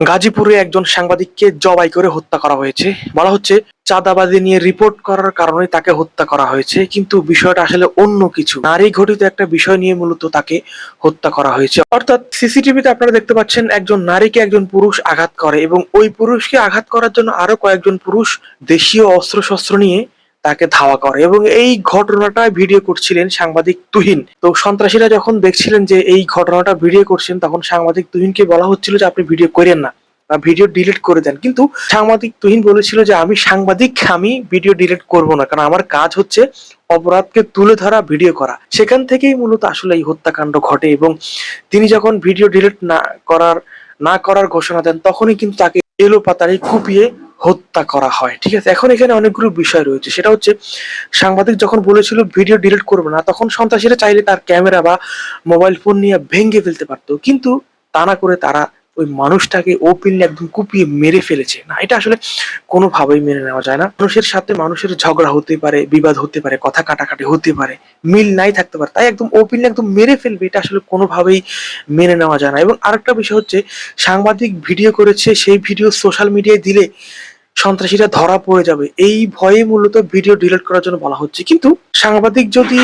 গাজীপুরে একজন সাংবাদিককে জবাই করে হত্যা করা হয়েছে। বলা হচ্ছে, চাঁদাবাজি নিয়ে রিপোর্ট করার কারণে তাকে হত্যা করা হয়েছে, কিন্তু বিষয়টা আসলে অন্য কিছু। নারী ঘটিত একটা বিষয় নিয়ে মূলত তাকে হত্যা করা হয়েছে। অর্থাৎ সিসিটিভিতে আপনারা দেখতে পাচ্ছেন, একজন নারীকে একজন পুরুষ আঘাত করে এবং ওই পুরুষকে আঘাত করার জন্য আরও কয়েকজন পুরুষ দেশীয় অস্ত্রশস্ত্র নিয়ে তাকে ধাওয়া করে। এবং এই ঘটনাটা ভিডিও করছিলেন সাংবাদিক তুহিন। তো সন্ত্রাসীরা যখন দেখছিলেন যে এই ঘটনাটা ভিডিও করছেন, তখন সাংবাদিক তুহিনকে বলা হচ্ছিল যে আপনি ভিডিও করেন না ভিডিও ডিলিট করে দেন। কিন্তু সাংবাদিক তুহিন বলেছিল যে আমি সাংবাদিক, আমি ভিডিও ডিলিট করব না, কারণ আমার কাজ হচ্ছে অপরাধকে তুলে ধরা, ভিডিও করা। সেখান থেকেই মূলত আসলে এই হত্যাকাণ্ড ঘটে এবং তিনি যখন ভিডিও ডিলিট না করার না করার ঘোষণা দেন, তখনই কিন্তু তাকে এলো পাতারি কুপিয়ে হত্যা করা হয়, ঠিক আছে? এখন এখানে অনেকগুলো বিষয় রয়েছে। সেটা হচ্ছে, সাংবাদিক যখন বলেছিল ভিডিও ডিলিট করবে না, তখন সন্ত্রাসীরা চাইলে তার ক্যামেরা বা মোবাইল ফোন নিয়ে ভেঙে ফেলতে পারতো। কিন্তু তা না করে তারা ওই মানুষটাকে ওপেনলি একদম কুপিয়ে মেরে ফেলেছে। না, এটা আসলে কোনোভাবেই মেনে নেওয়া যায় না। মানুষের সাথে মানুষের ঝগড়া হতে পারে, বিবাদ হতে পারে, কথা কাটাকাটি হতে পারে, মিল নাই থাকতে পারে, তাই একদম ওপেনলি একদম মেরে ফেলবে, এটা আসলে কোনোভাবেই মেনে নেওয়া যায় না। এবং আরেকটা বিষয় হচ্ছে, সাংবাদিক ভিডিও করেছে, সেই ভিডিও সোশ্যাল মিডিয়ায় দিলে সন্ত্রাসীরা ধরা পড়ে যাবে। এই ভয়ে মূলত ভিডিও ডিলিট করার জন্য বলা হচ্ছে। কিন্তু সাংবাদিক যদি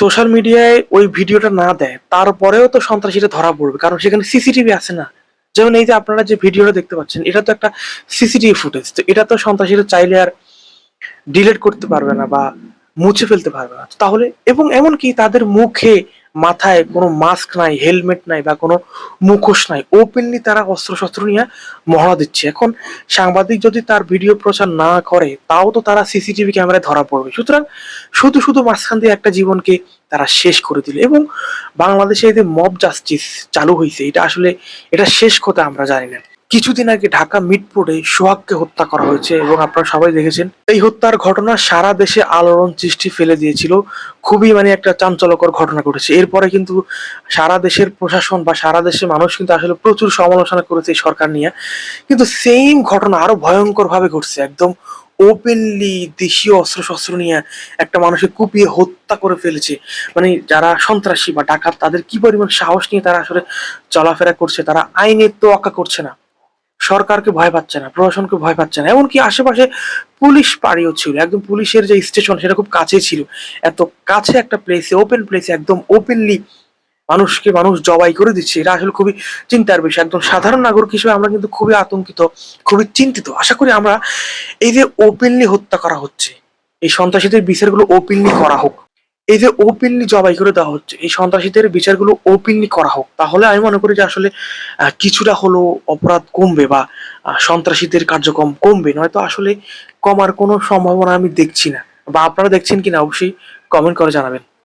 সোশ্যাল মিডিয়ায় ওই ভিডিওটা না দেয়, তারপরেও তো সন্ত্রাসীরা ধরা পড়বে। কারণ সেখানে সিসিটিভি আছে না। যেমন এই যে আপনারা যে ভিডিওটা দেখতে পাচ্ছেন, এটা তো একটা সিসিটিভি ফুটেজ। তো এটা তো সন্ত্রাসীরা চাইলে আর ডিলিট করতে পারবে না বা মুছে ফেলতে পারবে না। তাহলে, এবং এমনকি তাদের মুখে মাথায় কোনো মাস্ক নাই হেলমেট নাই বা কোনো মুখোশ নাই ওপেনলি তারা অস্ত্র শস্ত্র নিয়ে মহড়া দিচ্ছে। এখন সাংবাদিক যদি তার ভিডিও প্রচার না করে, তাও তো তারা সিসিটিভি ক্যামেরায় ধরা পড়বে। সুতরাং শুধু শুধু মাঝখান দিয়ে একটা জীবনকে তারা শেষ করে দিল এবং বাংলাদেশে এই যে মব জাস্টিস চালু হয়েছে এটা আসলে এটা শেষ কথা আমরা জানি না। কিছুদিন আগে ঢাকা মিটপোর্টে সোহাগকে হত্যা করা হয়েছে এবং আপনারা সবাই দেখেছেন। এই হত্যার ঘটনা সারা দেশে আলোড়ন সৃষ্টি ফেলে দিয়েছিল। খুবই মানে একটা চাঞ্চল্যকর ঘটনা ঘটেছে। এরপরে কিন্তু সারা দেশের প্রশাসন বা সারা দেশের মানুষ কিন্তু আসলে প্রচুর সমালোচনা করেছে এই সরকার নিয়ে। কিন্তু সেম ঘটনা আরও ভয়ঙ্কর ভাবে ঘটছে। একদম ওপেনলি দেশীয় অস্ত্র শস্ত্র নিয়ে একটা মানুষকে কুপিয়ে হত্যা করে ফেলেছে। মানে যারা সন্ত্রাসী বা ডাকাত, তাদের কি পরিমাণ সাহস নিয়ে তারা আসলে চলাফেরা করছে? তারা আইনের তোয়াক্কা করছে না। সরকারকে ভয় পাচ্ছে না, প্রশাসনকে ভয় পাচ্ছে না। এমনকি আশেপাশে পুলিশ পাড়িও ছিল, একদম পুলিশের যে স্টেশন সেটা খুব কাছে ছিল। এত কাছে একটা প্লেসে ওপেন প্লেসে একদম ওপেনলি মানুষকে মানুষ জবাই করে দিচ্ছে। এটা আসলে খুবই চিন্তার বিষয়। একদম সাধারণ নাগরিক হিসেবে আমরা কিন্তু খুবই আতঙ্কিত, খুবই চিন্তিত। আশা করি আমরা এই যে ওপেনলি হত্যা করা হচ্ছে, এই সন্ত্রাসীদের বিচারগুলো ওপেনলি করা হোক। যে ওপেনলি জবাই করে দেওয়া হচ্ছে, এই সন্ত্রাসীদের বিচারগুলো ওপেনলি করা হোক, তাহলে আমি মনে করি যে আসলে কিছুটা হলো অপরাধ কমবে বা সন্ত্রাসীদের কার্যক্রম কমবে। নয়তো আসলে কমার কোনো সম্ভাবনা আমি দেখছি না। বা আপনারা দেখছেন কিনা, অবশ্যই কমেন্ট করে জানাবেন।